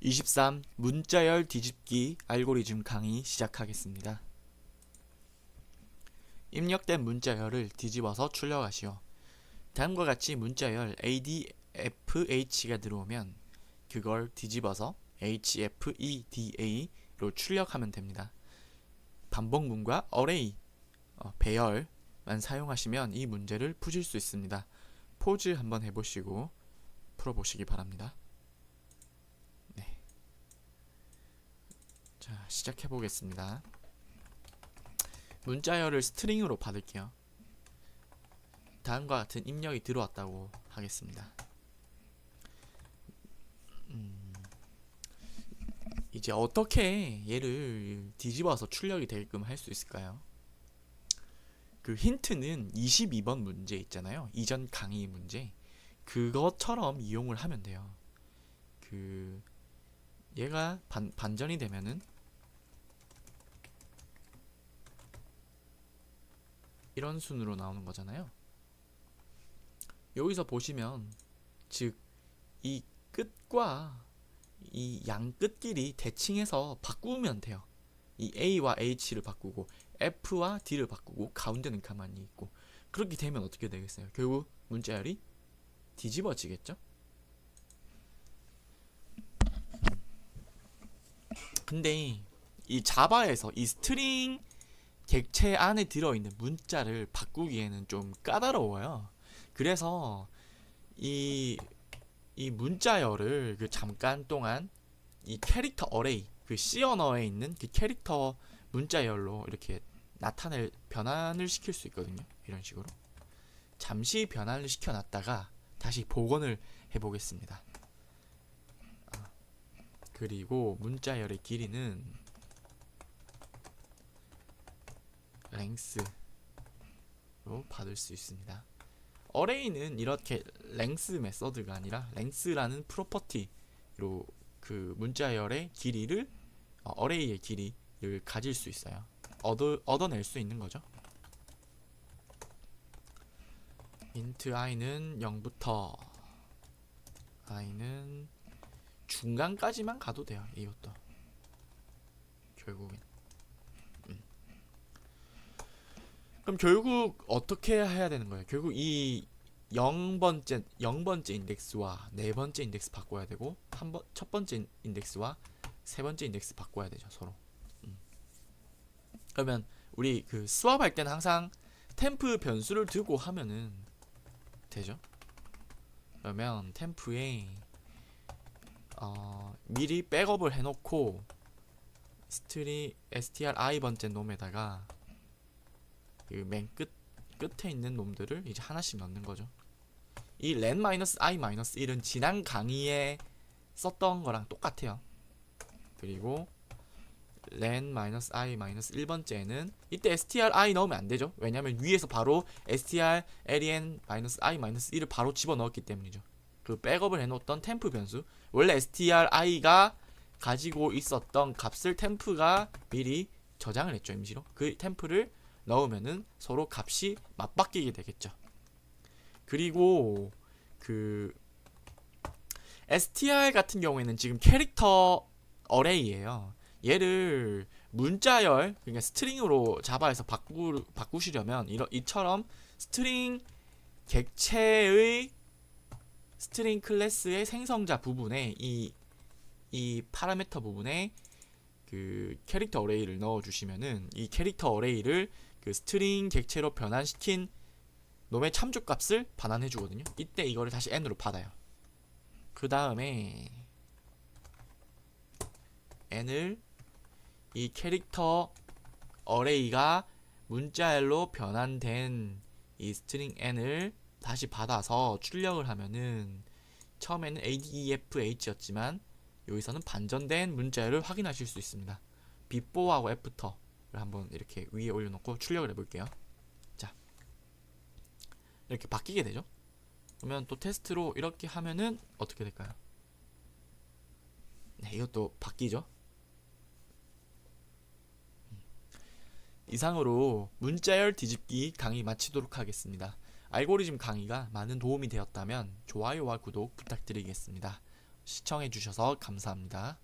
23 문자열 뒤집기 알고리즘 강의 시작하겠습니다. 입력된 문자열을 뒤집어서 출력하시오. 다음과 같이 문자열 ADFH가 들어오면 그걸 뒤집어서 HFEDA로 출력하면 됩니다. 반복문과 어레이, 어, 배열만 사용하시면 이 문제를 푸실 수 있습니다. 포즈 한번 해보시고 풀어보시기 바랍니다. 자, 시작해 보겠습니다. 문자열을 스트링으로 받을게요. 다음과 같은 입력이 들어왔다고 하겠습니다. 음, 이제 어떻게 얘를 뒤집어서 출력이 되게끔 할 수 있을까요? 그 힌트는 22번 문제 있잖아요. 이전 강의 문제. 그것처럼 이용을 하면 돼요. 그 얘가 반, 반전이 되면은 이런 순으로 나오는 거잖아요. 여기서 보시면 즉 이 끝과 이 양 끝끼리 대칭해서 바꾸면 돼요. 이 A와 H를 바꾸고 F와 D를 바꾸고 가운데는 가만히 있고 그렇게 되면 어떻게 되겠어요? 결국 문자열이 뒤집어지겠죠? 근데 이 자바에서 이 스트링 객체 안에 들어있는 문자를 바꾸기에는 좀 까다로워요. 그래서 이, 이 문자열을 그 잠깐 동안 이 캐릭터 어레이, 그 C 언어에 있는 그 캐릭터 문자열로 이렇게 나타낼 변환을 시킬 수 있거든요. 이런 식으로. 잠시 변환을 시켜놨다가 다시 복원을 해보겠습니다. 아, 그리고 문자열의 길이는 랭스로 받을 수 있습니다. 어레이는 이렇게 랭스 메서드가 아니라 랭스라는 프로퍼티로 그 문자열의 길이를 어, 어레이의 길이를 가질 수 있어요. 얻어, 얻어낼 수 있는 거죠. int i는 0부터 i는 중간까지만 가도 돼요. 이것도 결국엔 음. 그럼 결국 어떻게 해야 되는 거예요? 결국 이 0번째 0번째 인덱스와 네 번째 인덱스 바꿔야 되고 한번 첫 번째 인덱스와 세 번째 인덱스 바꿔야 되죠 서로. 음. 그러면 우리 그 수업할 때는 항상 템프 변수를 두고 하면은 되죠. 그러면 템프에 어, 미리 백업을 해놓고 스트리 str i 번째 놈에다가 그 맨 끝 끝에 있는 놈들을 이제 하나씩 넣는 거죠. 이 len i 1은 지난 강의에 썼던 거랑 똑같아요. 그리고 len i 1번째는 이때 stri 넣으면 안 되죠. 왜냐면 위에서 바로 str len i 1을 바로 집어 넣었기 때문이죠. 그 백업을 해놓았던 템프 변수 원래stri가 가지고 있었던 값을 템프가 미리 저장을 했죠 임시로 그 템프를 넣으면은 서로 값이 맞바뀌게 되겠죠. 그리고 그 str 같은 경우에는 지금 캐릭터 어레이예요. 얘를 문자열 그러니까 스트링으로 자바에서 바꾸 바꾸시려면 이러, 이처럼 스트링 객체의 스트링 클래스의 생성자 부분에 이 이 파라미터 부분에 그 캐릭터 어레이를 넣어 주시면은 이 캐릭터 어레이를 그 스트링 객체로 변환시킨 놈의 참조 값을 반환해 주거든요. 이때 이거를 다시 n으로 받아요. 그 다음에 n을 이 캐릭터 어레이가 문자열로 변환된 이 스트링 n을 다시 받아서 출력을 하면은 처음에는 adefh였지만 여기서는 반전된 문자열을 확인하실 수 있습니다. before하고 after를 한번 이렇게 위에 올려놓고 출력을 해볼게요. 자, 이렇게 바뀌게 되죠. 그러면 또 테스트로 이렇게 하면은 어떻게 될까요? 네, 이것도 바뀌죠. 음. 이상으로 문자열 뒤집기 강의 마치도록 하겠습니다. 알고리즘 강의가 많은 도움이 되었다면 좋아요와 구독 부탁드리겠습니다. 시청해 주셔서 감사합니다.